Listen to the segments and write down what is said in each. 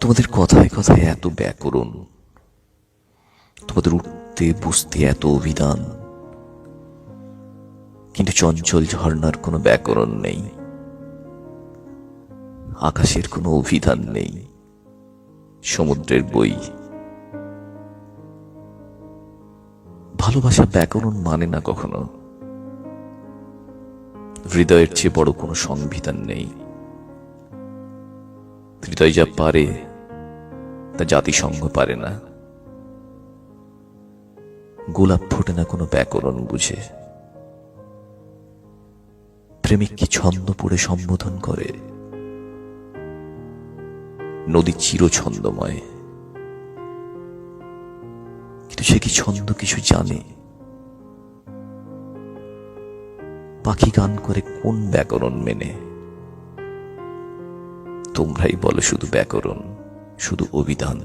তোমাদের কথায় কথায় এত ব্যাকরণ, তোমাদের উঠতে বুঝতে এত অভিধান, কিন্তু চঞ্চল ঝর্ণার কোনো ব্যাকরণ নেই, আকাশের কোনো অভিধান নেই, সমুদ্রের বই। ভালোবাসা ব্যাকরণ মানে না কখনো, হৃদয়ের চেয়ে বড় কোনো সংবিধান নেই। হৃদয় যা পারে তা জাতিসংঘ পারে না। গোলাপ ফোটে না কোনো ব্যাকরণ বুঝে। প্রেমিক কি ছন্দ পড়ে সম্বোধন করে? নদী চির ছন্দময় কিন্তু সে কি ছন্দ কিছু জানে? পাখি গান করে কোন ব্যাকরণ মেনে? তোমরাই বলো শুধু ব্যাকরণ। শুধু অভিধান।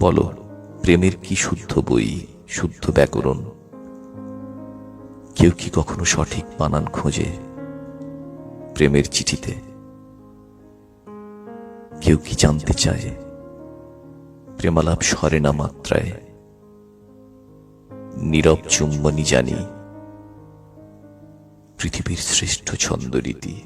বলো, প্রেমের কি শুদ্ধ বই, শুদ্ধ ব্যাকরণ? কেউ কি কখনো সঠিক বানান খোঁজে প্রেমের চিঠিতে? কেউ কি জানতে চায় প্রেমালাপ সরে না মাত্রায়? নীরব চুম্বনী জানি পৃথিবীর শ্রেষ্ঠ ছন্দরীতি।